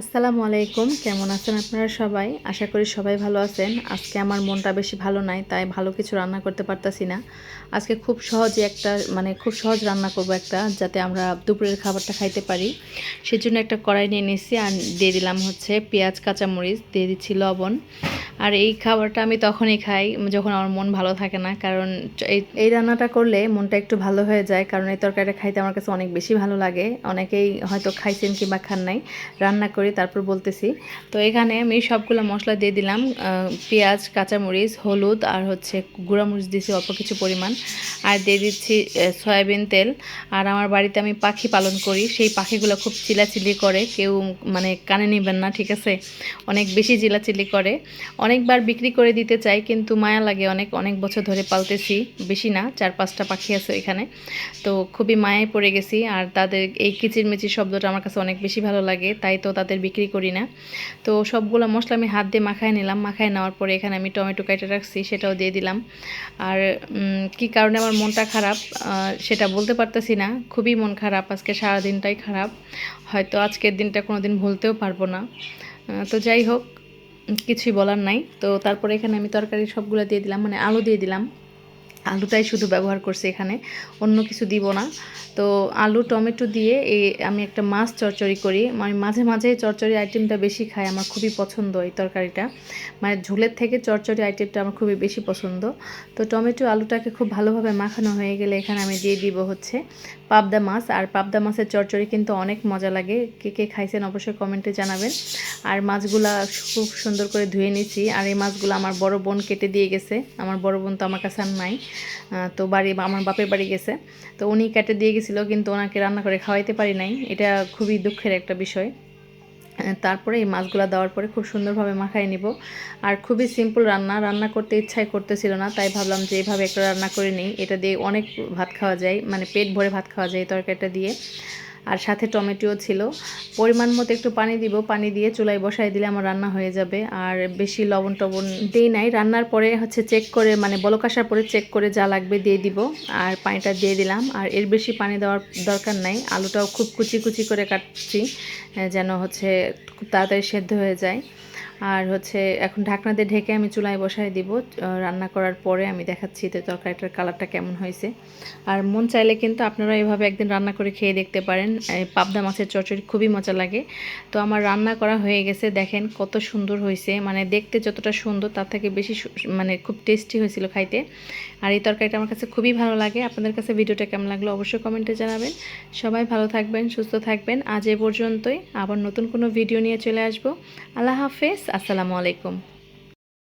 আসসালামু আলাইকুম। কেমন আছেন আপনারা সবাই? আশা করি সবাই ভালো আছেন। আজকে আমার মনটা বেশি ভালো নাই, তাই ভালো কিছু রান্না করতে পারতাছি না। আজকে খুব সহজে একটা মানে খুব সহজ রান্না করব একটা, যাতে আমরা দুপুরের খাবারটা খাইতে পারি। সেজন্য একটা কড়াই নিয়ে নিয়েছি আর দিয়ে দিলাম হচ্ছে পেঁয়াজ, কাঁচামরিচ, দিয়ে দিচ্ছি লবণ। আর এই খাবারটা আমি তখনই খাই যখন আমার মন ভালো থাকে না, কারণ এই রান্নাটা করলে মনটা একটু ভালো হয়ে যায়, কারণ এই তরকারিটা খাইতে আমার কাছে অনেক বেশি ভালো লাগে। অনেকেই হয়তো খাইছেন কিংবা খান নাই, রান্না করি, তারপর বলতেছি। তো এখানে আমি সবগুলো মশলা দিয়ে দিলাম পেঁয়াজ, কাঁচামরিচ, হলুদ আর হচ্ছে গুঁড়ামরিচ দিয়েছি অল্প কিছু পরিমাণ। আর দিয়ে দিচ্ছি সয়াবিন তেল। আর আমার বাড়িতে আমি পাখি পালন করি, সেই পাখিগুলো খুব চিলাচিলি করে, কেউ মানে কানে নেবেন না, ঠিক আছে? অনেক বেশি চিলাচিলি করে। অনেকবার বিক্রি করে দিতে চাই, কিন্তু মায়া লাগে অনেক অনেক বছর ধরে পালতেছি। বেশি না, চার পাঁচটা পাখি আছে এখানে। তো খুবই মায়ায় পড়ে গেছি, আর তাদের এই কিচিরমিচির শব্দটা আমার কাছে অনেক বেশি ভালো লাগে, তাই তো তাদের বিক্রি করি না। তো সবগুলো মশলা আমি হাত দিয়ে মাখায় নিলাম, মাখায় নেওয়ার পরে এখানে আমি টমেটো কেটে রাখছি, সেটাও দিয়ে দিলাম। আর কি কারণে আমার মনটা খারাপ সেটা বলতে পারতেছি না। খুবই মন খারাপ, আজকে সারাদিনটাই খারাপ। হয়তো আজকের দিনটা কোনো দিন ভুলতেও পারব না। তো যাই হোক কিছুই বলার নাই। তো তারপরে এখানে আমি তরকারি সবগুলো দিয়ে দিলাম মানে আলু দিয়ে দিলাম। আলুটাই শুধু ব্যবহার করছি এখানে, অন্য কিছু দিব না। তো আলু, টমেটো দিয়ে এই আমি একটা মাছ চচ্চড়ি করি। আমি মাঝে মাঝে চচ্চড়ি আইটেমটা বেশি খাই, আমার খুবই পছন্দ এই তরকারিটা। মানে ঝোলের থেকে চচ্চড়ি আইটেমটা আমার খুবই বেশি পছন্দ। তো টমেটো আলুটাকে খুব ভালোভাবে মাখানো হয়ে গেলে এখানে আমি দিয়ে দিব হচ্ছে পাবদা মাছ। আর পাবদা মাছের চচ্চড়ি কিন্তু অনেক মজা লাগে। কে কে খাইছেন অবশ্যই কমেন্টে জানাবেন। আর মাছগুলা খুব সুন্দর করে ধুয়ে নিয়েছি। আর এই মাছগুলো আমার বড় বোন কেটে দিয়ে গেছে। আমার বড় বোন তো আমার কাছে আর নাই। তো বাড়ি আমার বাপের বাড়ি গেছে। তো উনি কেটে দিয়ে গেছিল, কিন্তু ওনাকে রান্না করে খাওয়াইতে পারি নাই। এটা খুবই দুঃখের একটা বিষয়। তারপরে এই মাছগুলো দেওয়ার পরে খুব সুন্দরভাবে মাখাই নিব। আর খুবই সিম্পল রান্না। রান্না করতে ইচ্ছাই করতেছিল না, তাই ভাবলাম যে এভাবে একটা রান্না করে নিই। এটা দিয়ে অনেক ভাত খাওয়া যায় মানে পেট ভরে ভাত খাওয়া যায় তরকারিটা দিয়ে। আর সাথে টমেটোও ছিল। পরিমাণ মতো একটু পানি দিব, পানি দিয়ে চুলায় বসাই দিলে আমার রান্না হয়ে যাবে। আর বেশি লবণ টবণ দিই নাই। রান্নার পরে হচ্ছে চেক করে মানে বলক আসার পরে চেক করে যা লাগবে দিয়ে দিব। আর পানিটা দিয়ে দিলাম। আর এর বেশি পানি দেওয়ার দরকার নাই। আলুটাও খুব কুচি কুচি করে কাটছি যেন হচ্ছে খুব তাড়াতাড়ি সেদ্ধ হয়ে যায়। আর হচ্ছে এখন ঢাকনা দিয়ে ঢেকে আমি চুলায় বসায় দিব। রান্না করার পরে আমি দেখাচ্ছি তো তরকারিটার কালারটা কেমন হয়েছে। আর মন চাইলে কিন্তু আপনারা এভাবে একদিন রান্না করে খেয়ে দেখতে পারেন। পাবদা মাছের চচড়ি খুবই মজা লাগে। তো আমার রান্না করা হয়ে গেছে, দেখেন কত সুন্দর হয়েছে। মানে দেখতে যতটা সুন্দর, তার থেকে বেশি মানে খুব টেস্টি হয়েছিল খাইতে। আর এই তরকারিটা আমার কাছে খুবই ভালো লাগে। আপনাদের কাছে ভিডিওটা কেমন লাগল অবশ্যই কমেন্টে জানাবেন। সবাই ভালো থাকবেন, সুস্থ থাকবেন। আজ এ পর্যন্তই। আবার নতুন কোনো ভিডিও নিয়ে চলে আসব। আল্লাহ হাফেজ। আসসালামু আলাইকুম।